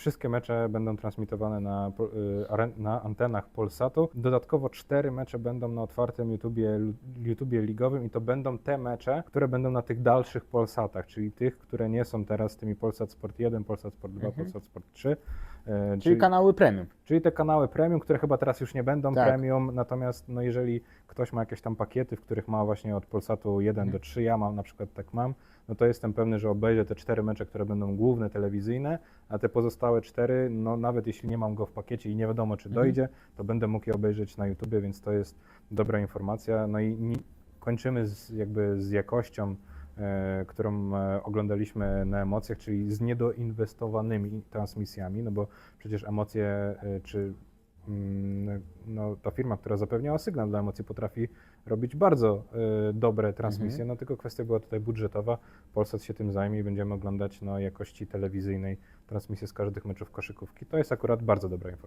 wszystkie mecze będą transmitowane na, y, na antenach Polsatu. Dodatkowo cztery mecze będą na otwartym YouTubie, YouTubie ligowym i to będą te mecze, które będą na tych dalszych Polsatach, czyli tych, które nie są teraz tymi Polsat Sport 1, Polsat Sport 2, Mhm. Polsat Sport 3. e, Czyli kanały premium. Czyli te kanały premium, które chyba teraz już nie będą Tak. premium, natomiast no jeżeli ktoś ma jakieś tam pakiety, w których ma właśnie od Polsatu 1 Mhm. do 3, ja mam na przykład tak mam, no to jestem pewny, że obejrzę te cztery mecze, które będą główne telewizyjne, a te pozostałe cztery, no nawet jeśli nie mam go w pakiecie i nie wiadomo czy Mhm. dojdzie, to będę mógł je obejrzeć na YouTubie, więc to jest dobra informacja. No i kończymy z, jakby z jakością, którą e, oglądaliśmy na emocjach, czyli z niedoinwestowanymi transmisjami, no bo przecież emocje e, czy mm, no, ta firma, która zapewniała sygnał dla emocji, potrafi robić bardzo e, dobre transmisje, no tylko kwestia była tutaj budżetowa. Polsat się tym zajmie i będziemy oglądać no, jakości telewizyjnej transmisję z każdych meczów koszykówki. To jest akurat bardzo dobra informacja.